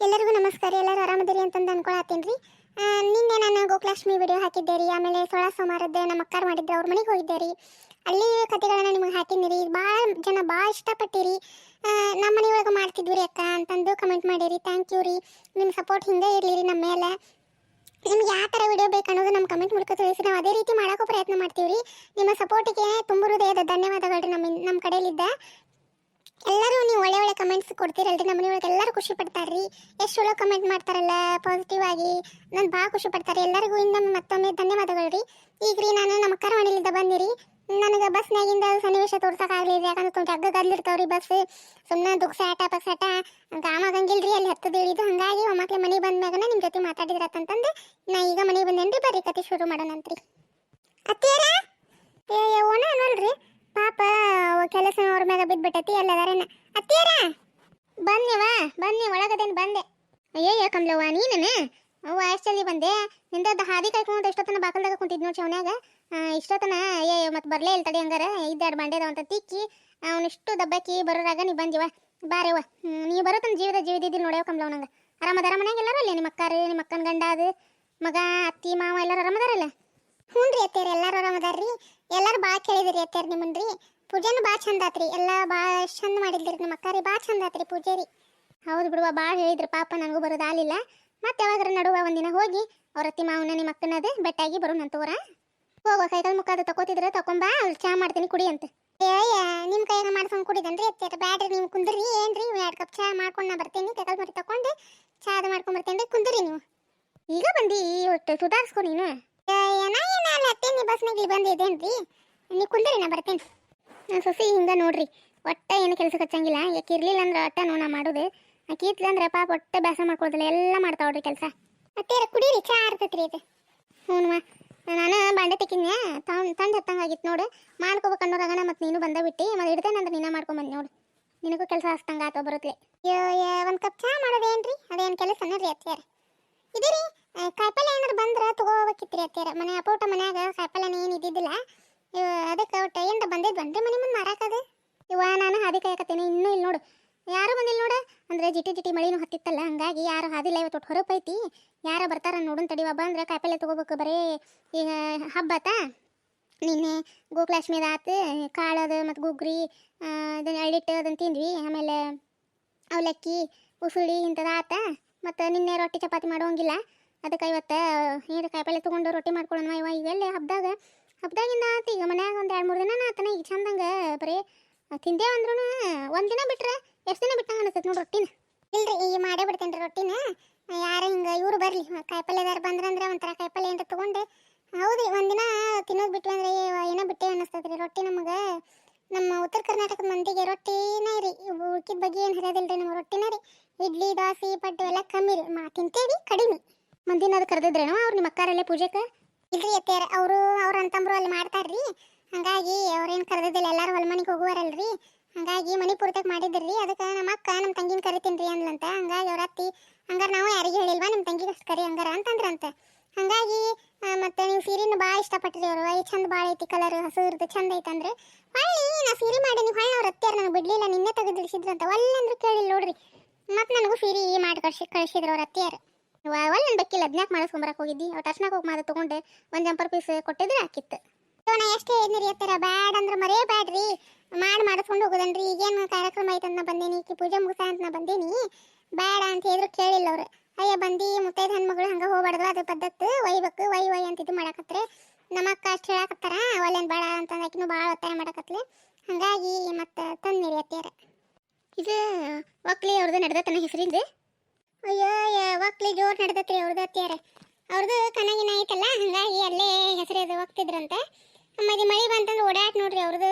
ಎಲ್ಲರಿಗೂ ನಮಸ್ಕಾರ, ಎಲ್ಲರೂ ಆರಾಮದಿರಿ ಅಂತಂದು ಅನ್ಕೊಳತ್ತೀನಿ ರೀ. ನಿನ್ನೆ ನಾನು ಗೋಕುಲಕ್ಷ್ಮಿ ವಿಡಿಯೋ ಹಾಕಿದ್ದೆ ರೀ, ಆಮೇಲೆ ಸೋಳ ಸೋಮಾರದ ನಮ್ಮ ಅಕ್ಕಾರ ಮಾಡಿದ್ರು, ಅವ್ರ ಮನೆಗೆ ಹೋಗಿದ್ದೆ ರೀ. ಅಲ್ಲಿ ಕಥೆಗಳನ್ನ ನಿಮಗೆ ಹಾಕಿನಿ ರೀ, ಭಾಳ ಜನ ಭಾಳ ಇಷ್ಟಪಟ್ಟಿರಿ ನಮ್ಮ ಮನೆಯೊಳಗೆ ಮಾಡ್ತಿದ್ವಿ ರೀ ಅಕ್ಕ ಅಂತಂದು ಕಮೆಂಟ್ ಮಾಡಿರಿ ಥ್ಯಾಂಕ್ ಯು ರೀ. ನಿಮ್ಮ ಸಪೋರ್ಟ್ ಹಿಂಗೆ ಇರಲಿ ರೀ ನಮ್ಮ ಮೇಲೆ. ನಿಮ್ಗೆ ಯಾವ ಥರ ವಿಡಿಯೋ ಬೇಕು ಅನ್ನೋದು ನಮ್ಮ ಕಮೆಂಟ್ ಮೂಲಕ ತಿಳಿಸಿ, ನಾವು ಅದೇ ರೀತಿ ಮಾಡೋಕ್ಕೂ ಪ್ರಯತ್ನ ಮಾಡ್ತೀವಿ ರೀ. ನಿಮ್ಮ ಸಪೋರ್ಟಿಗೆ ತುಂಬ ಹೃದಯದ ಧನ್ಯವಾದಗಳು ರೀ ನಮ್ಮ ನಮ್ಮ ಕಡೆಯಲ್ಲಿದ್ದ. ಎಲ್ಲರೂ ನೀವು ಒಳ್ಳೆ ಒಳ್ಳೆ ಕಮೆಂಟ್ಸ್ ಕೊಡ್ತೀರಲ್ರಿ. ನಮ್ಮ ಮನೆಯೊಳಗೆ ಎಲ್ಲರೂ ಖುಷಿ ಪಡ್ತಾರ್ರಿ. ಎಷ್ಟು ಚಲೋ ಕಮೆಂಟ್ ಮಾಡ್ತಾರಲ್ಲ ಪಾಸಿಟಿವ್ ಆಗಿ. ನಾನು ಭಾಳ ಖುಷಿ ಪಡ್ತಾರೆ ಎಲ್ಲರಿಗೂ ಇನ್ನೊಮ್ಮೆ ಮತ್ತೊಮ್ಮೆ ಧನ್ಯವಾದಗಳು ರೀ ಈಗ ರೀ ನಾನು ನಮ್ಮ ಕರವಣಿಲಿಂದ ಬಂದಿರಿ. ನನಗೆ ಬಸ್ನಾಗಿಂದ ಸನ್ನಿವೇಶ ತೋರ್ಸೋಕ್ಕಾಗಲಿಲ್ಲ ಯಾಕಂದ್ರೆ ತುಂಬ ಜಗ್ಗ ಗದ್ಲಿರ್ತಾವ್ರಿ ಬಸ್ ಸುಮ್ಮನೆ ದುಕ್ಸಾಟ ಪಕ್ಸಾಟ ಗಾಮಾಗಂಗಿಲ್ರಿ ಅಲ್ಲಿ ಹತ್ತದು ಇಳಿದು. ಹಾಗಾಗಿ ಒಮ್ಮಕ್ಳೆ ಮನೆಗೆ ಬಂದ್ಮ್ಯಾಗನ ನಿಮ್ಮ ಜೊತೆ ಮಾತಾಡಿದ್ರತ್ತಂತಂದು ನಾ ಈಗ ಮನೆಗೆ ಬಂದೇನ್ರಿ. ಬರೀ ಕತೆ ಶುರು ಮಾಡೋಣಂತ್ರಿ. ಅತ್ತೇರ ಏ, ಓಣ ಅನ್ನೋಲ್ರಿ. ಪಾಪ ಕೆಲಸ ಅವ್ರ ಮ್ಯಾಗ ಬಿದ್ಬಿಟ್ಟೈತಿ ಎಲ್ಲದಾರೇನ ಅತ್ತಿಯರ ಬನ್ನಿವ ಬನ್ನಿ, ಒಳಗದೇನು ಬಂದೆ. ಅಯ್ಯಯ್ಯ ಕಮ್ಲವ್ವ, ನೀನೇನೆ? ಅವ್ವ ಎಷ್ಟು ಬಂದೆ? ನಿಂದ ಹಾದಿ ಕಾಯ್ಕೊಂಡು ಎಷ್ಟೊತ್ತನ ಬಾಕಲ್ದಾಗ ಕುಂತಿದ್ ನೋಡಿ ಅವನ್ಯಾಗ ಇಷ್ಟೊತ್ತನ ಅಯ್ಯಯ್ಯ ಮತ್ತೆ ಬರಲೇ ಇಲ್ಲ ತಡಿ ಹಂಗಾರ. ಇದ್ದಾಡ್ ಬಂಡೆದವ ಅಂತ ತಿಕ್ಕಿ ಅವನಿಷ್ಟು ದಬ್ಬಾಕಿ ಬರೋರಾಗ ನೀ ಬಂದಿವ ಬಾರೇವ ನೀ ಬರೋ ತನ್ನ ಜೀವದ ಜೀವದಿದ್ದಿಲ್ಲ ನೋಡ್ಯಾವ ಕಮ್ಲವ್ ನಂಗೆ. ಆರಾಮದಾರ ಮನ್ಯಾಗ ಎಲ್ಲರೂ ಅಲ್ಲಿ? ನಿಮ್ಮ ಅಕ್ಕಾರ ನಿಮ್ಮ ಅಕ್ಕನ ಗಂಡ ಅದು, ಮಗ, ಅತ್ತಿ, ಮಾವ ಎಲ್ಲರೂ ಆರಾಮದಾರಲ್ಲ? ಹ್ಞೂ ರೀ ಎಲ್ಲರೂ ಆರಾಮದಾರ್ರಿ? ಎಲ್ಲರೂ ಭಾಳ ಕೇಳಿದಿರಿ ಅತ್ತೇರಿ ನಿಮ್ಮನ್ ರೀ ಪೂಜೆನೂ ಭಾಳ ಚಂದ ಆತ್ರಿ, ಎಲ್ಲ ಭಾಳ ಚಂದ ಮಾಡಿದ್ರಿ ನಮ್ಮ ರೀ ಭಾಳ ಚಂದ ಆತ್ರಿ ಪೂಜೆ ರೀ. ಹೌದು ಬಿಡುವ ಭಾಳ ಹೇಳಿದ್ರು ಪಾಪ ನನಗೂ ಬರೋದು ಆಲಿಲ್ಲ ಮತ್ತೆ ಯಾವಾಗರ ನಡುವ ಒಂದಿನ ಹೋಗಿ ಅವ್ರ ಅತ್ತಿ ಮಾವನ ನಿಮ್ಮ ಅಕ್ಕನದು ಬೆಟ್ಟಾಗಿ ಬರೋಣ ಅಂತವ್ರ ಹೋಗುವ, ಕೈಕಾಲು ಮುಖದ ತಗೋತಿದ್ರೆ ತಕೊಂಬಾ ಅವ್ರು ಚಾ ಮಾಡ್ತೀನಿ ಕುಡಿ ಅಂತ. ಏಯ್ಯ ನಿಮ್ಮ ಕೈಯಾಗ ಮಾಡ್ಕೊಂಡು ಕುಡಿದನ್ರಿ ಅತ್ತೇರ ಬ್ಯಾಡ್ರಿ ನೀವು ಕುಂದ್ರಿ, ಏನ್ರಿ ಎರಡು ಕಪ್ ಚಾ ಮಾಡ್ಕೊಂಡು ನಾ ಬರ್ತೀನಿ, ಕೈಕಾಲು ಮರಿ ತಕೊಂಡು ಚಾ ಅದು ಮಾಡ್ಕೊಂಡು ಬರ್ತೇನೆ ಕುಂದ್ರಿ ನೀವು. ಈಗ ಬಂದಿ, ಒಟ್ಟು ಸುಧಾರಿಸ್ಕೊ ನೀನು? ಏನ ಅತ್ತೆ, ನೀ ಬಸ್ನಾಗ ಇಲ್ಲಿ ಬಂದಿದ್ದೇನ್ರಿ ನೀ ಕುಂದ್ರಿ, ನಾ ಬರ್ತೇನೆ ನಾ ಸೊಸಿ ಹಿಂಗ ನೋಡ್ರಿ, ಒಟ್ಟ ಏನು ಕೆಲಸ ಹಚ್ಚಂಗಿಲ್ಲ. ಯಾಕೆ ಇರ್ಲಿಲ್ಲ ಅಂದ್ರೆ ಒಟ್ಟ ನೋ, ನಾ ಮಾಡೋದು. ಆಕೆ ಅಂದ್ರೆ ಪಾಪ ಒಟ್ಟ ಬ್ಯಾಸ ಮಾಡ್ಕೊಳ್ದಿಲ್ಲ, ಎಲ್ಲ ಮಾಡ್ತಾವ್ರಿ ಕೆಲಸ. ಅತ್ತೇರ ಕುಡೀರಿ, ಚಾ ಆರ್ತೈತ್ರಿ ಇದು. ಹ್ಞೂ ನಾನು ಬಾಂಡೆ ತೆಕ್ಕಿನ್ಯ ತಂದು ತಂದು ಹತ್ತಂಗಾಗಿತ್ತು ನೋಡು. ಮಾಡ್ಕೋಬೇಕು ಅನ್ನೋರಾಗಣ ಮತ್ತೆ ನೀನು ಬಂದ ಬಿಟ್ಟು. ಮತ್ತೆ ಇಡ್ತೇನೆ ಅಂದ್ರೆ ನೀನು ಮಾಡ್ಕೊಂಬಂದು ನೋಡು. ನಿನಗೂ ಕೆಲಸ ಹಸ್ತಂಗ ಆತೋ ಬರುತ್ತಲೆ ಒಂದು ಕಪ್ ಚಾ ಮಾಡೋದೇನ್ರಿ? ಅದೇನು ಕೆಲಸ ರೀ ಅತ್ತೇರ ಇದೀರಿ ಕಾಯಿಪಲ್ಲೆ ಏನಾರು ಬಂದ್ರೆ ತಗೋಬೇಕಿತ್ರಿ ಅತ್ಯಾರ ಮನೆ ಅಪೌಟ ಮನ್ಯಾಗ ಕಾಯಿಪಲ್ಲೆನ ಏನು ಇದ್ದಿದ್ದಿಲ್ಲ. ಅದಕ್ಕೆ ಒಟ್ಟು ಏನ್ರ ಬಂದಿದ್ದು ಬಂದ್ರಿ ಮನೆ ಮುಂದೆ ಮಾರಾಕದು ಇವ ನಾನು ಹಾದಿ ಕಾಯಕತ್ತೇನೆ, ಇನ್ನೂ ಇಲ್ಲಿ ನೋಡು. ಯಾರು ಬಂದಿಲ್ಲ ನೋಡು? ಅಂದ್ರೆ ಜಿಟಿ ಜಿಟಿ ಮಳಿನೂ ಹತ್ತಿತ್ತಲ್ಲ, ಹಂಗಾಗಿ ಯಾರು ಹಾದಿಲ್ಲ, ಇವತ್ತು ಒಟ್ಟು ಹೊರಪೈತಿ ಯಾರ ಬರ್ತಾರ ನೋಡೋಣ ಹಬ್ಬ ಅಂದ್ರೆ ಕಾಯಿಪಲ್ಲೆ ತಗೋಬೇಕು, ಬರೀ ಈಗ ಹಬ್ಬ ನಿನ್ನೆ ಗೋಕುಲಾಷ್ಟಮಿದ ಆತು ಕಾಳದು ಮತ್ತು ಗುಗ್ರಿ ಅದನ್ನ ಎಳ್ಳಿಟ್ಟು ಅದನ್ನು ತಿಂದ್ವಿ. ಆಮೇಲೆ ಅವಲಕ್ಕಿ ಉಸುಳಿ ಇಂಥದ್ದು ಆತ. ಮತ್ತು ನಿನ್ನೆ ರೊಟ್ಟಿ ಚಪಾತಿ ಮಾಡೋಂಗಿಲ್ಲ. ಅದಕ್ಕೆ ಇವತ್ತು ನೀರು ಕಾಯಿಪಲ್ಲೆ ತೊಗೊಂಡು ರೊಟ್ಟಿ ಮಾಡ್ಕೊಳ್ಳೋಣ ಇವ. ಈಗ ಎಲ್ಲಿ? ಹಬ್ಬದಾಗ ಹಬ್ಬದಾಗಿಂದ ಆತು ಈಗ ಮನ್ಯಾಗ ಒಂದು ಎರಡು ಮೂರು ದಿನ ಆತನ. ಈಗ ಚಂದಂಗೆ ಬರೀ ತಿಂದೆ ಅಂದ್ರೂ ಒಂದು ದಿನ ಬಿಟ್ರೆ ಎಷ್ಟು ದಿನ ಬಿಟ್ಟಂಗೆ ಅನಿಸ್ತೈತೆ ನೋಡಿ ರೊಟ್ಟಿನ. ಇಲ್ರಿ, ಈಗ ಮಾಡೇ ಬಿಡ್ತೇನೆ ರೀ ರೊಟ್ಟಿನ. ಯಾರು ಹಿಂಗೆ ಇವರು ಬರಲಿ. ಕಾಯಿಪಲ್ಲೆದಾರ ಬಂದ್ರಂದ್ರೆ ಒಂಥರ ಕಾಯಿಪಲ್ಲೆ ಅಂತ ತೊಗೊಂಡು. ಹೌದು ಒಂದಿನ ತಿನ್ನೋದು ಬಿಟ್ವಿ ಅಂದ್ರೆ ಏನೋ ಬಿಟ್ಟೆ ಅನ್ನಿಸ್ತೈತೆ ರೀ ರೊಟ್ಟಿ ನಮಗೆ. ನಮ್ಮ ಉತ್ತರ ಕರ್ನಾಟಕದ ಮಂದಿಗೆ ರೊಟ್ಟಿನೇ ರೀ. ಉಳ್ಕಿದ ಬಗ್ಗೆ ಏನು ಹರಿಯೋದಿಲ್ಲ ರೀ ನಮ್ಮ ರೊಟ್ಟಿನೇ ರೀ. ಇಡ್ಲಿ, ದೋಸೆ, ಪಡ್ಡು ಎಲ್ಲ ಕಮ್ಮಿ ರೀ. ಮಾ ತಿಂತೇವಿ ಕಡಿಮೆ. ಮಂದಿನ ಅದು ಕರೆದಿದ್ರೇನೋ ಅವ್ರು ನಿಮ್ಮ ಅಕ್ಕಾರಲ್ಲೇ ಪೂಜೆಗೆ ಇಲ್ರಿ ಅತ್ತೇರ ಅವರು ಅವ್ರ ಅಂತಂಬ್ರು ಅಲ್ಲಿ ಮಾಡ್ತಾರ್ರಿ. ಹಂಗಾಗಿ ಅವ್ರೇನು ಕರೆದಿದ್ದಿಲ್ಲ, ಎಲ್ಲರೂ ಹೊಲ ಮನೆಗೆ ಹೋಗುವಾರಲ್ರಿ. ಹಂಗಾಗಿ ಮನೆ ಪೂರ್ತಕ್ಕೆ ಮಾಡಿದ್ರಿ ಅದಕ್ಕೆ ನಮ್ಮ ಅಕ್ಕ ನಮ್ಮ ತಂಗಿನ ಕರಿತೀನಿ ರೀ ಅಂದ್ಲಂತ. ಹಂಗಾಗಿ ಅವ್ರ ಅತ್ತಿ, ಹಂಗಾರೆ ನಾವು ಯಾರಿಗೆ ಹೇಳಿಲ್ವಾ ನಿಮ್ಮ ತಂಗಿಗೆ ಅಷ್ಟು ಕರಿ ಹಂಗಾರ? ಅಂತಂದ್ರಂತ. ಹಂಗಾಗಿ ಮತ್ತೆ ನೀವು ಸೀರೆನ ಭಾಳ ಇಷ್ಟಪಟ್ಟಿರಿ ಅವರು. ಐ ಚಂದ ಭಾಳ ಐತಿ ಕಲರ್ ಹಸಿರ್ದು ಚಂದ ಐತಂದ್ರೆ ಹೊಳ್ಳಿ ನಾ ಸೀರೆ ಮಾಡಿ, ನೀವು ಹೊಳ್ಳಿ ಅವ್ರ ಅತ್ತಿಯಾರ ನನಗೆ ಬಿಡ್ಲಿಲ್ಲ, ನಿನ್ನೆ ತೆಗೆದಿಳಿಸಿದ್ರಂತ ಒಲ್ಲಂದ್ರೆ ಕೇಳಿಲ್ಲ ನೋಡ್ರಿ. ಮತ್ತೆ ನನಗೂ ಸೀರೆ ಮಾಡಿ ಕಳ್ಸಿ ಕಳಿಸಿದ್ರು ಅವ್ರ ಅತ್ತಿಯಾರು. ಒಲ್ಲ ನನ್ ಬೇಕಿಲ್ಲ ಅದ್ನ್ಯಾಕೆ ಮಾಡಿಸ್ಕೊಂಬರಕ್ಕೆ ಹೋಗಿದ್ದಿ? ಅವ್ರು ಟಚ್ನಾಗ ಹೋಗಿ ಮಾದ ತೊಗೊಂಡು. ಒಂದು ಜಂಪರ್ ಪೀಸ್ ಕೊಟ್ಟಿದ್ರೆ ಹಾಕಿತ್ತು. ನಾ ಎಷ್ಟು ಹೇಳಿದ್ರಿ ಅತ್ತರ ಬ್ಯಾಡ್ ಅಂದ್ರೆ ಮರೇ ಬ್ಯಾಡ್ರಿ. ಮಾಡಿ ಮಾಡಿಸ್ಕೊಂಡು ಹೋಗೋದನ್ರಿ. ಈಗೇನು ಕಾರ್ಯಕ್ರಮ ಐತೆ ಅಂತ ಬಂದೇನಿ ಪೂಜೆ ಮುಗಿಸ ಅಂತ ನಾ ಬಂದೇನಿ. ಬ್ಯಾಡ ಅಂತ ಹೇಳಿದ್ರು ಕೇಳಿಲ್ಲ ಅವ್ರು. ಅಯ್ಯ, ಬಂದು, ಮುತ್ತೈದ ಹೆಣ್ಮಗಳು ಹಂಗೆ ಹೋಗ್ಬಾರ್ದು. ಅದು ಪದ್ಧತಿ ಒಯ್ಬೇಕು ಒಯ್ ವೈ ಅಂತ ಇದು ಮಾಡಕತ್ರೆ. ನಮ್ಮ ಅಕ್ಕ ಅಷ್ಟು ಹೇಳಕತ್ತಾರ. ಒಲ್ಲೇನು ಬೇಡ ಅಂತ ಆಕಿನೂ ಭಾಳ ಒತ್ತಾಯ ಮಾಡಕತ್ಲೆ. ಹಂಗಾಗಿ ಮತ್ತೆ ತಂದು ಅತ್ತೆಯರ ಇದು ಒಕ್ಲಿ ಅವ್ರದ್ದು ನಡೆದ ತನ್ನ ಹೆಸರಿಂದ. ಅಯ್ಯೋ ಒಕ್ಲಿ ಜೋರ್ ನಡೆದತ್ರಿ ಅವ್ರದ್ದು ಅತ್ತಿಯಾರ ಅವ್ರದ್ದು ಕನಗಿನ ಐತಲ್ಲ, ಹಂಗಾಗಿ ಅಲ್ಲೇ ಹೆಸರು ಅದು ಹೋಗ್ತಿದ್ರಂತೆ ಆಮೇಲೆ ಮಳೆ ಬಂತಂದ್ರೆ ಓಡಾಟ ನೋಡ್ರಿ ಅವ್ರದ್ದು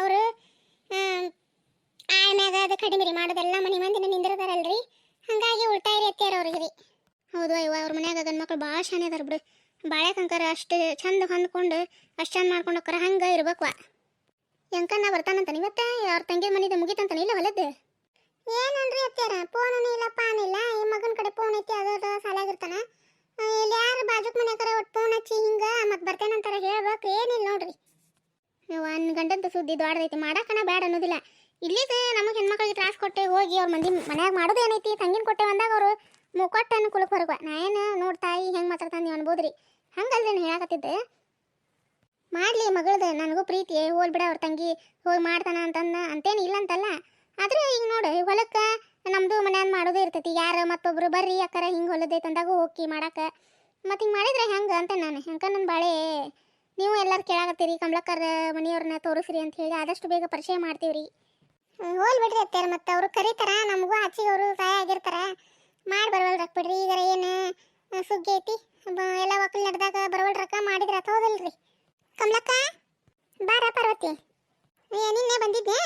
ಅವರು ಆಳ್ಮ್ಯಾಗ ಅದು ಕಡಿಮೆ ರೀ, ಮಾಡೋದೆಲ್ಲ ಮನೆ ಮಂದಿನ ನಿಂದಿರ್ತಾರಲ್ರಿ ಹಂಗಾಗಿ ಉಳ್ತಾಯ ರೀ ಅತ್ತಿಯಾರ ಅವ್ರಿಗೆ ರೀ. ಹೌದು, ಅಯ್ಯೋ, ಅವ್ರ ಮನ್ಯಾಗ ಗಂಡು ಮಕ್ಳು ಭಾಳ ಶಾನೆ ಅದಾರ ಬಿಡು. ಬಾಳೆ ಕಂಕರ ಅಷ್ಟು ಚಂದ ಹೊಂದ್ಕೊಂಡು, ಅಷ್ಟು ಚಂದ ಮಾಡ್ಕೊಂಡು ಹೋಗ್ತಾರ ಹಂಗೆ ಇರ್ಬೇಕು ಯಂಕನ್ನ ಬರ್ತಾನಂತ ಇವತ್ತೆ? ಅವ್ರ ತಂಗಿ ಮನೆದು ಮುಗಿತಂತಾನೆ ಇಲ್ಲ ಹೊಲದ್ದು ಏನನ್ರಿ ಅತ್ಯಾರ ಫೋನ್ ಇಲ್ಲ, ಪಾನ್ ಇಲ್ಲ. ಈ ಮಗನ ಕಡೆ ಫೋನ್ ಐತಿ, ಅದು ಸಾಲಾಗಿರ್ತಾನ. ಇಲ್ಲಿ ಯಾರು ಬಾಜುಕ್ ಮನೆಯಾಕರ ಒಟ್ಟು ಫೋನ್ ಹಚ್ಚಿ ಹಿಂಗ ಮತ್ತೆ ಬರ್ತೇನಂತಾರ ಹೇಳ್ಬೇಕು. ಏನಿಲ್ಲ ನೋಡ್ರಿ. ಒಂದು ಗಂಟದ ಸುದ್ದಿ ದೊಡ್ಡದೈತಿ. ಮಾಡಕ್ಕನ ಬೇಡ ಅನ್ನೋದಿಲ್ಲ. ಇಲ್ಲಿಗೆ ನಮಗೆ ಹೆಣ್ಮಕ್ಳಿಗೆ ತ್ರಾಸ ಕೊಟ್ಟೆ ಹೋಗಿ ಅವ್ರ ಮಂದಿ ಮನ್ಯಾಗ ಮಾಡೋದು ಏನೈತಿ? ತಂಗಿನ ಕೊಟ್ಟೆ ಅಂದಾಗ ಅವರು ಮುಕ್ಕೊಟ್ಟ ಅನುಕೂಲಕ್ಕೆ ಹೊರಗ ನಾ ಏನು ನೋಡ್ ತಾಯಿ ಹೆಂಗೆ ಮಾತಾಡ್ತಾನೆ ನೀವು ಅನ್ಬೋದ್ರಿ. ಹಂಗಲ್ರಿ ಹೇಳಕತ್ತಿದ್ದೆ. ಮಾಡ್ಲಿ ಮಗಳದ. ನನಗೂ ಪ್ರೀತಿ. ಹೋಲ್ ಬಿಡ ಅವ್ರ ತಂಗಿ. ಹೋಗಿ ಮಾಡ್ತಾನ ಅಂತಂದ ಅಂತೇನು ಇಲ್ಲ ಅಂತಲ್ಲ ಆದ್ರೆ ಈಗ ನೋಡು ಹೊಲಕ್ಕ ನಮ್ದು ಮನ್ಯಾಗ ಮಾಡೋದೇ ಇರ್ತೈತಿ. ಯಾರು ಮತ್ತೊಬ್ರು ಬರ್ರಿ ಅಕ್ಕರ ಹಿಂಗೆ ಹೊಲದೈತೆ ಅಂದಾಗ ಹೋಗಿ ಮಾಡಾಕ. ಮತ್ತು ಹಿಂಗೆ ಮಾಡಿದ್ರೆ ಹೆಂಗೆ ಅಂತ ನಾನು ಹೆಂಗೆ ನನ್ನ ಬಾಳೆ, ನೀವು ಎಲ್ಲರೂ ಕೇಳಾಕತ್ತೀರಿ ಕಮಲಕ್ಕರ ಮನೆಯವ್ರನ್ನ ತೋರಿಸ್ರಿ ಅಂತ ಹೇಳಿ ಆದಷ್ಟು ಬೇಗ ಪರಿಚಯ ಮಾಡ್ತೀವ್ರಿ. ಹೋಲ್ ಬಿಡ್ರಿ ಅತ್ತಾರ ಮತ್ತೆ ಅವರು ಕರೀತಾರ, ನಮಗೂ ಆಚಿಗೆ ಅವರು ಸಹಾಯ ಆಗಿರ್ತಾರ. ಮಾಡಿ ಬರವಲ್ರಕ್ ಬಿಡ್ರಿ ಈಗ ಏನು ಸುಗ್ಗಿ ಐತಿ. ಎಲ್ಲ ಒಕ್ಕಲ್ ನಡೆದಾಗ ಬರವಲ್ರಕ್ಕ ಮಾಡಿದ್ರ ಹೌದಲ್ರಿ ಕಮಲಕ್ಕ ಬಾರ ಪಾರ್ವತಿ. ನಿನ್ನೆ ಬಂದಿದ್ದೆ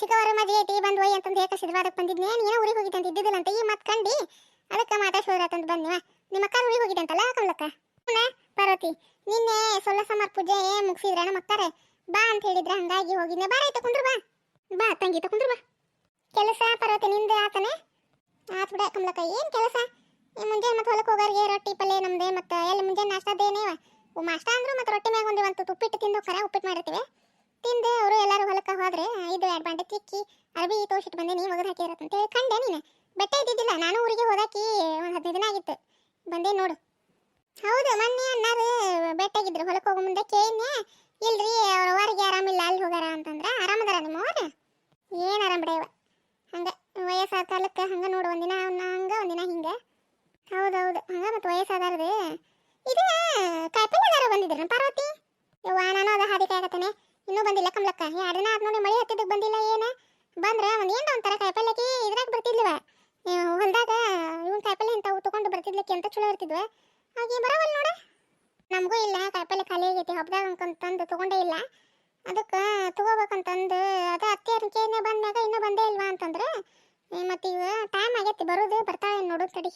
ಚಿಕ್ಕವರ ಮದುವೆ ಐತಿ, ಬಂದು ಒಯ್ ಅಂತಂದು ಯಾಕೆ ಸಿದ್ಧವಾದಕ್ಕೆ ಬಂದಿದ್ನಿ. ನೀನು ಊರಿಗೆ ಹೋಗಿದ್ದೆ ಅಂತ ಇದ್ದಿದ್ದಿಲ್ಲ ಅಂತ. ಈ ಮತ್ತೆ ಕಂಡು. ಅದಕ್ಕೆ ಮಾತಾಡ್ಸೋದ್ರಾತಂತ ಬಂದಿವ ನಿಮ್ಮ ಅಕ್ಕ ಊರಿಗೆ ಹೋಗಿದ್ದಂತಲ್ಲ ಕಮಲಕ್ಕ? ಪಾರ್ವತಿ, ನಿನ್ನೆ ಸೊಲ್ಲ ಸಮರ್ ಪೂಜೆ ಮುಗಿಸಿದ್ರೆ ನಮ್ಮ ಅಕ್ಕಾರೆ? ಬಾ ಅಂತ ಹೇಳಿದ್ರೆ ಹಂಗಾಗಿ ಹೋಗಿದ್ನೆ. ಬಾರ ತಕೊಂಡ್ರು ಬಾ. ಬಾ, ತಂಗಿ ತಕೊಂಡ್ರು ಬಾ. ಕೆಲಸ ಪಾರ್ವತಿ, ನಿಂದೆ ಆತನೆ? ಆತ್ ಬಿಡ ಕಮಲಕ್ಕ, ಏನು ಕೆಲಸ? ಈ ಮುಂಜಾನೆ ಮತ್ತೆ ಹೊಲಕ್ಕೆ ಹೋಗೋರಿಗೆ ರೊಟ್ಟಿ, ಪಲ್ಯ ನಮ್ದೆ, ಮತ್ತೆ ಎಲ್ಲಿ ಮುಂಜಾನೆ ನಾಷ್ಟದೇನೇವ ನಾಷ್ಟ ಅಂದ್ರು ಮತ್ತೆ ರೊಟ್ಟಿ ಮ್ಯಾಗ ಒಂದು ಉಪ್ಪಿಟ್ಟು ತಿಂದು ಕರ ಉಪ್ಪಿಟ್ಟು ಮಾಡಿರ್ತೀವಿ. ತಿಂದು ಅವರು ಎಲ್ಲರೂ ಹೊಲಕ್ಕೆ ಹೋದ್ರೆ, ಇದು ಎರಡು ಬಾಂಡೆ ತಿಕ್ಕಿ ಅರ್ಬಿ ತೋರಿಸಿಟ್ಟು ಬಂದೆ, ನೀ ಒಗದು ಅಂತ ಅಂತೇಳಿ ಕಂಡೆ ನೀನು. ಬೆಟ್ಟ ಇದ್ದಿದ್ದಿಲ್ಲ, ನಾನು ಊರಿಗೆ ಹೋದಾಕಿ ಒಂದು ಹದಿನೈದು ದಿನ ಆಗಿತ್ತು. ಬಂದೆ ನೋಡು. ಹೌದು, ಮೊನ್ನೆ ಅನ್ನಾರು ಬೆಟ್ಟಾಗಿದ್ರು ಹೊಲಕ್ಕೆ ಹೋಗೋ ಮುಂದೆ ಕೇಳಿದ್ನೆ ಇಲ್ರಿ, ಅವ್ರ ಆರಾಮ ಆರಾಮಿಲ್ಲ, ಅಲ್ಲಿ ಹೋಗಾರ ಅಂತಂದ್ರ, ಆರಾಮದಾರ ನಿಮ್ಮ ಅವ್ರ? ಏನು ಆರಾಮ ಬಿಡವ ಹಂಗ, ವಯಸ್ಸಾದ ಕಾಲಕ್ಕೆ ಹಂಗೆ ನೋಡು, ಒಂದಿನ ಅವನ್ನ ಹಂಗ, ಒಂದಿನ ಹಿಂಗ. ಹೌದು ಹಂಗ ಮತ್ತೆ ವಯಸ್ಸಾದಾರದು. ಇದು ಕಾಯಿಪಲ್ಯದಾರ ಬಂದಿದ್ರು ಪಾರ್ವತಿ? ಯವ್ವ, ನಾನು ಅದ ಹಾದಿ ಕಾಯಕತ್ತೇನೆ. ಇನ್ನೂ ಬಂದಿಲ್ಲ ಕಮಲಕ್ಕ. ಎರಡು ದಿನ ಆದ್ ನೋಡಿ ಮಳೆ ಹತ್ತಿದ್ದಕ್ಕೆ ಬಂದಿಲ್ಲ ಏನ? ಬಂದ್ರೆ ಒಂದು ಏನೋ ಒಂಥರ ಕಾಯಿಪಲ್ಯಕ್ಕೆ ಇದ್ರಾಗ ಬರ್ತಿದ್ಲಿವ. ಹೊಲ್ದಾಗ ಇವನ್ ಕಾಯಿಪಲ್ಲೆ ಇಂಥವು ತಗೊಂಡು ಬರ್ತಿದ್ಲಿಕ್ಕೆ ಅಂತ ಚಲೋ ಇರ್ತಿದ್ವ? ಹಾಗೆ ಬರವಲ್ಲ ನೋಡ. ನಮಗೂ ಇಲ್ಲ ಕಾಯಿಪಲ್ಲೆ ಖಾಲಿ ಆಗೈತಿ ಹಬ್ಬದಾಗ ಅಂತಂದು ತಗೊಂಡೇ ಇಲ್ಲ. ಅದಕ್ಕ ತಗೋಬೇಕಂತಂದು ಅದ ಅತ್ತೆ ಬಂದಾಗ ಇನ್ನೂ ಬಂದೇ ಇಲ್ವಾ ಅಂತಂದ್ರೆ ಮತ್ತೆ ಈಗ ಟೈಮ್ ಆಗೈತಿ ಬರೋದು ಬರ್ತಾಳೆ ನೋಡು ತಡಿ.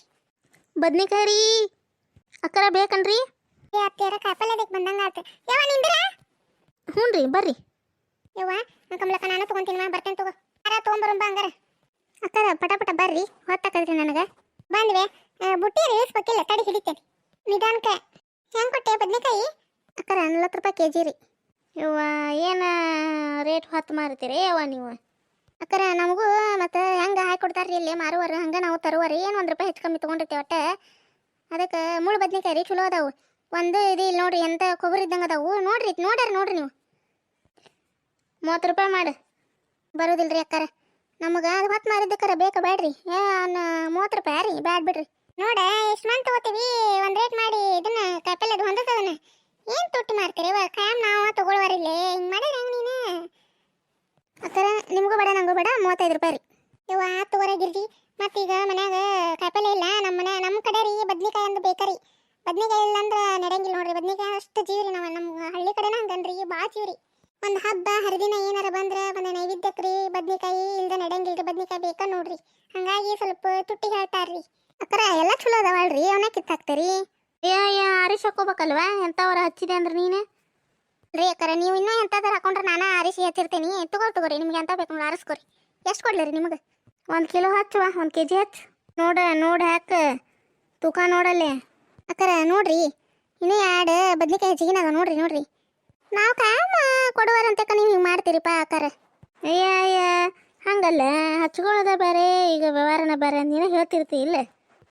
ಬದ್ನಿಕಾಯಿ ರೀ ಅಕ್ಕರ ಬೇಕನ್ರಿ? ಏ ಕಾಯಿಪಲ್ಲೆ ಅದಕ್ಕೆ ಬಂದಂಗ ಆತ ಯಾವ ನಿಂದಿರ? ಹ್ಞೂ ರೀ, ಬರ್ರಿ. ಯವ್ವ ಕಮಲಕ್ಕ ನಾನು ತೊಗೊಂತೀನಿ ಮಾ, ಬರ್ತೇನೆ ತಗೋ. ಯಾರ ತೊಗೊಂಬರಂಬ ಹಂಗಾರ. ಅಕ್ಕರ ಪಟ ಪಟ ಬರ್ರಿ ಹೊತ್ತಾಕದ್ರಿ ನನಗೆ. ಬಂದ್ವೆ. ಬುಟ್ಟಿ ಇಳಿಸ್ಬೇಕಿಲ್ಲ, ತಡಿ ಹಿಡಿತೇನೆ. ನಿಧಾನಕ್ಕೆ. ಹೆಂಗೆ ಕೊಟ್ಟೆ ಬದನೆಕಾಯಿ? ಅಕ್ಕರ ನಲ್ವತ್ತು ರೂಪಾಯಿ ಕೆ ಜಿ ರೀ. ಇವ ಏನು ರೇಟ್ ಹೊತ್ತು ಮಾರ್ತೀರಿ ಯವ್ವ, ನೀವು? ಅಕ್ಕರ, ನಮಗೂ ಮತ್ತು ಹೆಂಗೆ ಹಾಕಿ ಕೊಡ್ತಾರ್ರಿ ಇಲ್ಲಿ ಮಾರುವರು ಹಂಗೆ ನಾವು ತರುವರಿ ಏನು ಒಂದು ರೂಪಾಯಿ ಹೆಚ್ಚು ಕಮ್ಮಿ ತೊಗೊಂಡಿರ್ತೀವಿ ಒಟ್ಟು. ಅದಕ್ಕೆ ಮುಳ್ಳು ಬದ್ನಿಕಾಯಿ ರೀ, ಚಲೋ ಅದಾವು. ಒಂದು ಇದು ಇಲ್ಲಿ ನೋಡ್ರಿ, ಎಂತ ಕೊಬ್ಬರಿ ಇದ್ದಂಗೆ ಅದಾವು. ನೋಡ್ರಿ, ನೋಡ್ಯಾರ ನೋಡ್ರಿ ನೀವು. ಮೂವತ್ತು ರೂಪಾಯಿ ಮಾಡು. ಬರೋದಿಲ್ರಿ ಅಕ್ಕಾರ. ನಮಗೆ ಅದು ಹೊತ್ತು ಮಾರಿದ್ದಕ್ಕಾರ ಬೇಕಾ ಬೇಡ್ರಿ. ಏನು ಮೂವತ್ತು ರೂಪಾಯಿ ರೀ ಬ್ಯಾಡ್ ಬಿಡ್ರಿ. ನೋಡ, ಎಷ್ಟು ಮಂತ್ ತಗೋತೀವಿ? ಒಂದು ರೇಟ್ ಮಾಡಿ, ಇದನ್ನ ಕಾಯಿಪಲ್ಯದ ಹೊಂದದನ್ನ ಏನು ತುಟ್ಟಿ ಮಾಡ್ತೀರಿ? ಇವ ಕಾಯಂ ನಾವು ತಗೊಳ್ವಾರಿಲ್ಲೇ ಹಿಂಗೆ ಮಾಡಿದ್ರೆ ಹೆಂಗೆ ನೀನು? ಅಕ್ಕಾರ, ನಿಮಗೂ ಬೇಡ, ನಂಗೂ ಬೇಡ, ಮೂವತ್ತೈದು ರೂಪಾಯಿ ರೀ ಇವ ತಗೋರಾಗಿರ್ರಿ ಮತ್ತೀಗ ಮನ್ಯಾಗ ಕಾಯಿಪಲ್ಲೆ ಇಲ್ಲ. ನಮ್ಮ ಮನೆ ನಮ್ಮ ಕಡೆ ರೀ ಬದ್ನಿಕಾಯಿ ಅಂದ್ರೆ ಬೇಕರಿ. ಬದ್ನಿಕಾಯಿ ಇಲ್ಲ ಅಂದ್ರೆ ನಡೆಯಂಗಿಲ್ಲ ನೋಡ್ರಿ. ಬದ್ನಿಕಾಯಿ ಅಷ್ಟು ಜೀವ್ರಿ ನಾವು. ನಮ್ಮ ಹಳ್ಳಿ ಕಡೆನ ಹಂಗನ್ರಿ ಭಾಳ ಜೀವ್ರಿ. ಒಂದು ಹಬ್ಬ, ಹರಿದಿನ ಏನಾರ ಬಂದ್ರೆ ಒಂದು ನೈವೇದ್ಯಕ್ಕೆ ರೀ ಬದ್ನಿಕಾಯಿ ಇಲ್ದ ನಡೆಯಂಗಿಲ್ರಿ ಬದ್ನಿಕಾಯಿ ಬೇಕಾ ನೋಡ್ರಿ. ಹಂಗಾಗಿ ಸ್ವಲ್ಪ ತುಟ್ಟಿ ಹೇಳ್ತಾರ್ರಿ. ಅಕ್ಕರ, ಎಲ್ಲ ಚಲೋ ಅದಾವಲ್ರಿ? ಅವನ ಕಿತ್ತಾಕ್ತೀರಿ? ಅಯ್ಯ ಆರಿಸಿ ಹಾಕೋಬೇಕಲ್ವಾ? ಎಂಥವ್ರ ಹಚ್ಚಿದೆ ಅಂದ್ರೆ ನೀನು? ರೀ ಅಕ್ಕರ, ನೀವು ಇನ್ನೂ ಎಂತಾದ್ರು ಹಾಕೊಂಡ್ರೆ ನಾನು ಆರಿಸಿ ಹಚ್ಚಿರ್ತೀನಿ. ತಗೋ ತಗೋರಿ, ನಿಮ್ಗೆ ಎಂತ ಬೇಕು ಆರಿಸ್ಕೊರಿ. ಎಷ್ಟು ಕೊಡ್ಲಿ ರೀ ನಿಮಗೆ? ಒಂದು ಕಿಲೋ ಹಚ್ಚುವ ಒಂದು ಕೆ ಜಿ ಹಚ್ಚು. ನೋಡ, ನೋಡಿ ಹಾಕ. ತೂಕ ನೋಡಲ್ಲೇ. ಅಕ್ಕರ, ನೋಡ್ರಿ. ಇನ್ನೂ ಎರಡು ಬದ್ನಿಕಾಯಿ ಹೆಚ್ಚಿಗಿನ ನೋಡ್ರಿ ನೋಡ್ರಿ. ನಾವು ಕಾಮ ಕೊಡುವರಂತಕ ನೀವು ಹಿಂಗೆ ಮಾಡ್ತೀರಿಪ್ಪ ಆಕಾರ ಅಯ್ಯ ಅಯ್ಯ, ಹಂಗಲ್ಲ, ಹಚ್ಕೊಳ್ಳೋದ ಬೇರೆ, ಈಗ ವ್ಯವಹಾರನ ಬೇರೆ ನೀನು ಹೇಳ್ತಿರ್ತಿ ಇಲ್ಲ.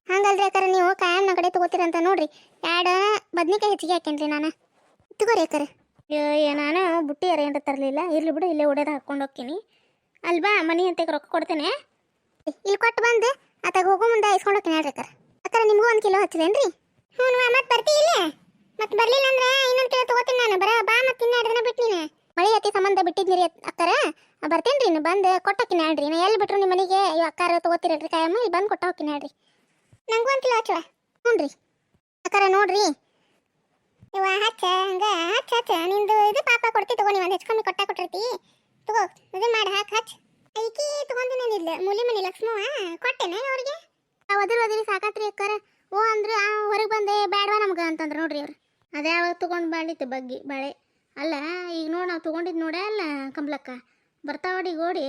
ಹಂಗಲ್ರಿ ಅಕ್ಕಾರ, ನೀವು ಕಾಯಂ ಕಡೆ ತಗೋತೀರಂತ ನೋಡ್ರಿ. ಎರಡು ಬದ್ನಿಕಾಯಿ ಹೆಚ್ಚಿಗೆ ಹಾಕೇನ್ರಿ ನಾನು. ತಗೋರಿ ಅಕ್ಕಾರ. ಅಯ್ಯ ನಾನು ಬುಟ್ಟಿ ಏನು ತರಲಿಲ್ಲ. ಇರ್ಲಿ ಬಿಡು, ಇಲ್ಲೇ ಒಡೆದು ಹಾಕೊಂಡು ಹೋಗ್ತೀನಿ. ಅಲ್ವಾ ಮನಿ ಅಂತ ರೊಕ್ಕ ಕೊಡ್ತೇನೆ. ಇಲ್ಲಿ ಕೊಟ್ಟು ಬಂದು ಆತಾಗ ಹೋಗೋ ಮುಂದೆ ಇಸ್ಕೊಂಡು ಹೋಗ್ತೀನಿ ಹೇಳ್ರಿ ಅಕ್ಕಾರ. ಅಕ್ಕಾರ, ನಿಮಗೂ ಒಂದು ಕಿಲೋ ಹಚ್ಚಿದೇನ್ರಿ? ಹ್ಞೂ, ಮತ್ತೆ ಬರ್ತಿ ಇಲ್ಲ. ಮತ್ತೆ ಬರ್ಲಿಲ್ಲ ಅಂದ್ರೆ ಇನ್ನೊಂದು ಕೇಳಿ ತಗೋತೀನಿ ನಾನು. ಬರ, ಬಾ ಮತ್ತೆ ಇನ್ನೆರಡು ದಿನ ಬಿಟ್ಟು ನೀನು. ಮಳೆ ಅತಿ ಸಂಬಂಧ ಬಿಟ್ಟಿದ್ನಿರಿ ಅಕ್ಕಾರ. ಬರ್ತೇನ್ರಿ ಇನ್ನು, ಬಂದು ಕೊಟ್ಟೋಕಿನ ಹೇಳ್ರಿ. ನಾ ಎಲ್ಲಿ ಬಿಟ್ರು ನಿಮ್ಮ ಮನೆಗೆ? ಇವ್ ಅಕ್ಕಾರ ತಗೋತಿರಲ್ರಿ ಕಾಯಮ್ಮ. ಇಲ್ಲಿ ಬಂದು ಕೊಟ್ಟ ಹೋಕಿನ ಹೇಳ್ರಿ. ನಂಗೂ ಅಂತಿಲ್ಲ ಕಿಲೋ ಹ್ಞೂ ರೀ. ಅಕ್ಕಾರ, ನೋಡ್ರಿ. ಇವ ಹಚ್ಚ, ಹಂಗ ಹಚ್ಚ ಹಚ್ಚ. ನಿಂದು ಇದು ಪಾಪ ಕೊಡ್ತಿ ತಗೋ, ನೀವು ಒಂದು ಹೆಚ್ಚು ಕಮ್ಮಿ ಕೊಟ್ಟ ಕೊಟ್ಟಿರ್ತಿ. ತಗೋ, ಇದು ಮಾಡಿ, ಹಾಕಿ ಹಚ್ಚ ಐಕಿ ತಗೊಂಡಿನಿಲ್ಲ ಮೂಲಿ ಮನಿ ಲಕ್ಷ್ಮವ್ವ, ಕೊಟ್ಟೆನ ಅವ್ರಿಗೆ? ಒದರಿ ಒದರಿ ಸಾಕಾತ್ರಿ ಅಕ್ಕಾರ. ಓ ಅಂದ್ರೆ ಹೊರಗೆ ಬಂದೆ ಬೇಡವಾ ನಮ್ಗೆ ಅಂತಂದ್ರೆ ನೋಡ್ರಿ ಅವ್ರು ಅದೇ ಯಾವಾಗ ತೊಗೊಂಡು ಬಾಳಿತ್ತು ಬಗ್ಗಿ ಬಾಳೆ. ಅಲ್ಲ ಈಗ ನೋಡಿ ನಾವು ತೊಗೊಂಡಿದ್ದು ನೋಡ ಅಲ್ಲ ಕಂಬ್ಲಕ್ಕ ಬರ್ತಾವಡಿ ಗೋಡಿ.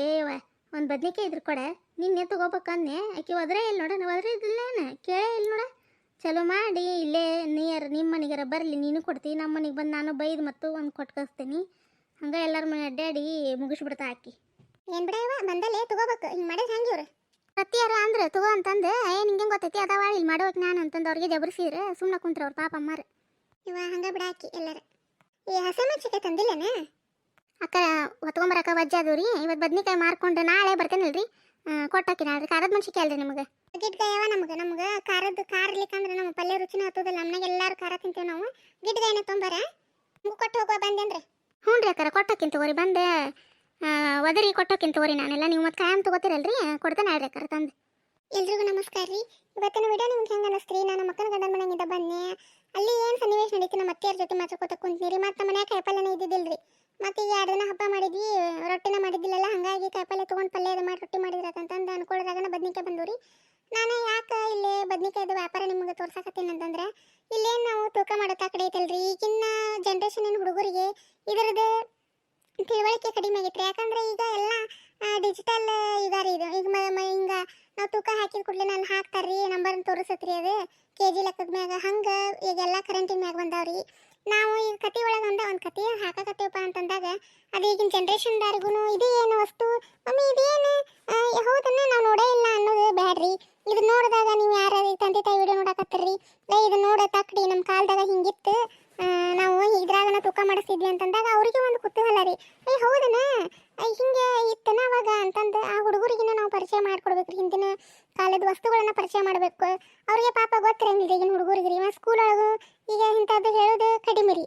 ಒಂದು ಬದ್ನಿಕಾಯಿ ಇದ್ರ ಕೊಡೆ. ನಿನ್ನೆ ತಗೋಬೇಕನ್ನೆ ಆಕೆ ಒದ್ರೆ ಇಲ್ಲಿ ನೋಡ ಒದ್ರೆ ಇದ್ದಿಲ್ಲೇನ ಕೇಳೇ ಇಲ್ಲ ನೋಡ. ಚಲೋ ಮಾಡಿ ಇಲ್ಲೇ ನಿಯರ್ ನಿಮ್ಮ ಮನೆಗಾರ ಬರಲಿ ನೀನು ಕೊಡ್ತೀನಿ ನಮ್ಮ ಮನೆಗೆ ಬಂದು ನಾನು ಬೈದು ಮತ್ತು ಒಂದು ಕೊಟ್ಟು ಕಳಿಸ್ತೀನಿ. ಹಂಗೆ ಎಲ್ಲರ ಮನೆ ಅಡ್ಡಾಡಿ ಮುಗಿಸ್ಬಿಡ್ತಾ ಆಕಿ. ಏನ್ ಬಿಡವ ಬಂದಲ್ಲೇ ತಗೋಬೇಕು. ಹಿಂಗೆ ಮಾಡಿದ್ರೆ ಹೆಂಗೆ ಇವ್ರು? ಪ್ರತಿಯಾರ ಅಂದ್ರೆ ತಗೋ ಅಂತಂದು. ಏ ನಿಂಗೆ ಗೊತ್ತೈತಿ? ಅದಾವ ಇಲ್ಲಿ ಮಾಡೋಕೆ ನಾನು ಅಂತಂದು ಅವ್ರಿಗೆ ಜಬರ್ಸಿದ್ರೆ. ಸುಮ್ಮನೆ ಕುಂತ್ರ ಅವ್ರ ಪಾಪ ಅಮ್ಮಾರ. ಇವ ಹಂಗ ಬಿಡಾಕಿ ಎಲ್ಲರ. ಈ ಹಸಿಮೆಣಸಿಕಾಯಿ ತಂದಿಲ್ಲನ? ಅಕ್ಕ ಹೊತ್ಕೊಂಬರಕ್ಕ ವಜ್ಜ ಅದು ರೀ. ಇವತ್ತು ಬದ್ನಿಕಾಯಿ ಮಾರ್ಕೊಂಡು ನಾಳೆ ಬರ್ತೇನಲ್ರಿ? ಕೊಟ್ಟಾಕಿ ನಾಳೆ. ಖಾರದ ಮೆಣ್ಸಿಕಾಯಿ ಅಲ್ರಿ ನಿಮಗೆ. ಗಿಡ್ಗಾಯವ ನಮ್ಗೆ. ನಮ್ಗೆ ಖಾರದ್ದು ಖಾರ ಇರ್ಲಿಕ್ಕಂದ್ರೆ ನಮ್ಮ ಪಲ್ಯ ರುಚಿನ ಹತ್ತದಲ್ಲ. ನಮ್ಮನಾಗ ಎಲ್ಲರೂ ಖಾರ ತಿಂತೇವೆ ನಾವು. ಗಿಡ್ಗಾಯನ ತೊಂಬರ. ನಿಮ್ಗೆ ಕೊಟ್ಟು ಹೋಗುವ ಬಂದೇನ್ರಿ? ಹ್ಞೂ ರೀ ಅಕ್ಕಾರ ಕೊಟ್ಟಕ್ಕಿಂತ ತಗೋರಿ. ಬಂದೆ ಒದರಿ ಕೊಟ್ಟಕ್ಕಿಂತ ತಗೋರಿ ನಾನೆಲ್ಲ. ನೀವು ಮತ್ತೆ ಕಾಯಂ ತಗೋತೀರಲ್ರಿ? ಕೊಡ್ತೇನೆ ಹೇಳ್ರಿ ಅಕ್ಕಾರ ತಂದು. ಎಲ್ರಿಗೂ ನಮಸ್ಕಾರ ರೀ. ಇವತ್ತಿನ ವಿಡಿಯೋ ನಿಮ್ಗೆ ಹೆಂಗೆ ಅನಿಸ್ತ್ರಿ? ನಾನು ಮಕ್ಕಳ ಗಂಡನ ಮನೆಯಿಂದ ಬನ್ನಿ ಅಲ್ಲಿ ಏನು ಸನ್ನಿವೇಶ ನಡೀತಿ? ನಮ್ಮ ಅತ್ತೆಯರ ಜೊತೆ ಮಾತಾಡ್ಕೊತ ಕುಂತೀರಿ ಮತ್ತು ಮನ್ಯಾಗ ಕಾಯಿಪಲ್ಯನೇ ಇದ್ದಿದ್ದಿಲ್ರಿ ಮತ್ತೆ ಈಗ ಎರಡು ದಿನ ಹಬ್ಬ ಮಾಡಿದ್ವಿ. ರೊಟ್ಟಿನ ಮಾಡಿದ್ದಿಲ್ಲಲ್ಲ, ಹಾಗಾಗಿ ಕಾಯಿಪಲ್ಯ ತೊಗೊಂಡು ಪಲ್ಯ ಅದು ಮಾಡಿ ರೊಟ್ಟಿ ಅಂತ ಅನ್ಕೊಳ್ಳೋದಾಗ ಬದ್ನಿಕಾಯಿ ಬಂದು ರೀ ನಾನು ಯಾಕೆ ಇಲ್ಲಿ ಬದ್ನಿಕಾಯ್ದು ವ್ಯಾಪಾರ ನಿಮಗೆ ತೋರ್ಸಾಕತ್ತೀನಿ ಅಂತಂದ್ರೆ, ಇಲ್ಲೇನು ನಾವು ತೂಕ ಮಾಡೋ ಕಡೆ ಐತಲ್ರಿ ಈಗಿನ ಜನ್ರೇಷನಿನ ಹುಡುಗರಿಗೆ ಇದರದ್ದು ತಿಳುವಳಿಕೆ ಕಡಿಮೆ ಆಗಿತ್ತು ಯಾಕಂದ್ರೆ ಈಗ ಎಲ್ಲ ಡಿಜಿಟಲ್ ಯುಗ ರೀ ಇದು. ಈಗ ಹಿಂಗ ನಾವು ತೂಕ ಹಾಕಿದ ಕೂಡಲೇ ನಾನು ಹಾಕ್ತಾರ್ರಿ ನಂಬರ್ ತೋರಿಸತ್ರಿ ಅದು. ಕೆ ಜಿ ಲೆಕ್ಕದ ಮ್ಯಾಗ ಹಂಗೆ ಈಗೆಲ್ಲ ಕರೆಂಟಿನ ಮ್ಯಾಗ ಬಂದಾವ್ರಿ. ನಾವು ಈಗ ಕತೆ ಒಳಗೆ ಒಂದ ಒಂದು ಕತೆ ಹಾಕಕತ್ತೇವಪ್ಪ ಅಂತಂದಾಗ, ಅದು ಈಗಿನ ಜನ್ರೇಷನ್ದಾರಿಗೂ ಇದು ಏನು ವಸ್ತು? ಮಮ್ಮಿ ಇದೇನು? ಹೌದನ್ನ ನಾವು ನೋಡೇ ಇಲ್ಲ ಅನ್ನೋದು ಬ್ಯಾಡ್ರಿ. ಇದು ನೋಡಿದಾಗ ನೀವು ಯಾರು ತಂದೆ ತಾಯಿ ವಿಡಿಯೋ ನೋಡಕತ್ತೀರಿ? ಲೇ ಇದು ನೋಡ ತಕ್ಕಡಿ ನಮ್ಮ ಕಾಲದಾಗ ಹಿಂಗಿತ್ತು. ನಾವು ಇದ್ರಾಗ ತೂಕ ಮಾಡಿಸ್ತಿದ್ವಿ ಅಂತಂದಾಗ ಅವ್ರಿಗೆ ಒಂದು ಕುತೂಹಲ ರೀ ಏ ಹೌದನ ಐ, ಹಿಂಗೆ ಇತ್ತನ ಅವಾಗ ಅಂತಂದು ಆ ಹುಡುಗರಿಗಿನ ನಾವು ಪರಿಚಯ ಮಾಡ್ಕೊಡ್ಬೇಕ್ರಿ ಹಿಂದಿನ ಕಾಲದ ವಸ್ತುಗಳನ್ನ ಪರಿಚಯ ಮಾಡಬೇಕು ಅವ್ರಿಗೆ ಪಾಪ ಗೊತ್ತಿರಂಗಿಲ್ಲ ಈಗಿನ ಹುಡುಗರಿಗೆ ರೀ ಸ್ಕೂಲ್ ಒಳಗು ಈಗ ಇಂಥದ್ದು ಹೇಳೋದು ಕಡಿಮೆ ರೀ.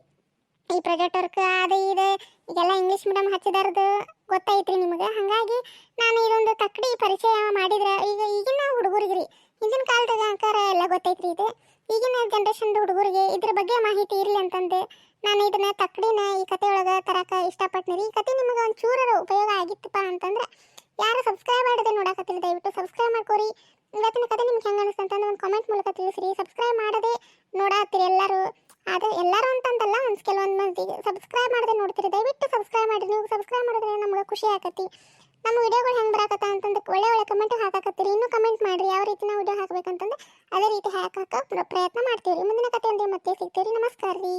ಈ ಪ್ರಾಜೆಕ್ಟ್ ವರ್ಕ್ ಅದು ಇದು ಇದೆಲ್ಲ ಇಂಗ್ಲೀಷ್ ಮೀಡಿಯಮ್ ಹಚ್ಚಿದಾರದು ಗೊತ್ತೈತ್ರಿ ನಿಮಗೆ. ಹಾಗಾಗಿ ನಾನು ಇದೊಂದು ತಕ್ಕಡಿ ಪರಿಚಯ ಮಾಡಿದ್ರೆ ಈಗ ಈಗಿನ ಹುಡುಗರಿಗೆ ರೀ ಹಿಂದಿನ ಕಾಲದಾಗ ಅಂಕಾರ ಎಲ್ಲ ಗೊತ್ತೈತ್ರಿ ಇದು. ಈಗಿನ ಜನ್ರೇಷನ್ ಹುಡುಗರಿಗೆ ಇದ್ರ ಬಗ್ಗೆ ಮಾಹಿತಿ ಇರಲಿ ಅಂತಂದು ನಾನು ಇದನ್ನ ತಕ್ಕಡಿನ ಈ ಕಥೆಯೊಳಗೆ ತರಕ ಇಷ್ಟಪಟ್ಟೆ ರೀ. ಈ ಕತೆ ನಿಮಗೆ ಒಂದು ಚೂರರ ಉಪಯೋಗ ಆಗಿತ್ತಪ್ಪ ಅಂತಂದ್ರೆ ಯಾರು ಸಬ್ಸ್ಕ್ರೈಬ್ ಮಾಡದೆ ನೋಡಕತ್ತಿಲ್ಲ, ದಯವಿಟ್ಟು ಸಬ್ಸ್ಕ್ರೈಬ್ ಮಾಡ್ಕೋರಿ. ಇವತ್ತಿನ ಕತೆ ನಿಮ್ಗೆ ಹೆಂಗೆ ಅನಿಸ್ತು ಅಂತಂದ್ರೆ ಒಂದು ಕಾಮೆಂಟ್ ಮೂಲಕ ತಿಳಿಸ್ರಿ. ಸಬ್ಸ್ಕ್ರೈಬ್ ಮಾಡದೆ ನೋಡತ್ತೀರಿ ಎಲ್ಲರೂ. ಅದು ಎಲ್ಲರೂ ಅಂತಂದಲ್ಲ, ಒಂದು ಕೆಲವೊಂದು ಮಂದಿಗೆ ಸಬ್ಸ್ಕ್ರೈಬ್ ಮಾಡದೆ ನೋಡ್ತೀರಿ. ದಯವಿಟ್ಟು ಸಬ್ಸ್ಕ್ರೈಬ್ ಮಾಡಿರಿ. ನೀವು ಸಬ್ಸ್ಕ್ರೈಬ್ ಮಾಡಿದ್ರೆ ನಮ್ಗೆ ಖುಷಿ ಆಕತಿ. ನಮ್ಮ ವಿಡಿಯೋಗಳು ಹೆಂಗೆ ಬರಾಕತ್ತ ಅಂತಂದು ಒಳ್ಳೆ ಒಳ್ಳೆ ಕಮೆಂಟ್ ಹಾಕಾಕತ್ತೀರಿ. ಇನ್ನೂ ಕಮೆಂಟ್ ಮಾಡಿರಿ ಯಾವ ರೀತಿ ನಾವು ವಿಡಿಯೋ ಹಾಕ್ಬೇಕಂತಂದು ಅದೇ ರೀತಿ ಹಾಕಕ್ಕೆ ಪ್ರಯತ್ನ ಮಾಡ್ತೀವಿ ಮುಂದಿನ ಕಥೆಯೊಂದಿಗೆ ಮತ್ತೆ ಸಿಗ್ತೀರಿ ನಮಸ್ಕಾರ ರೀ.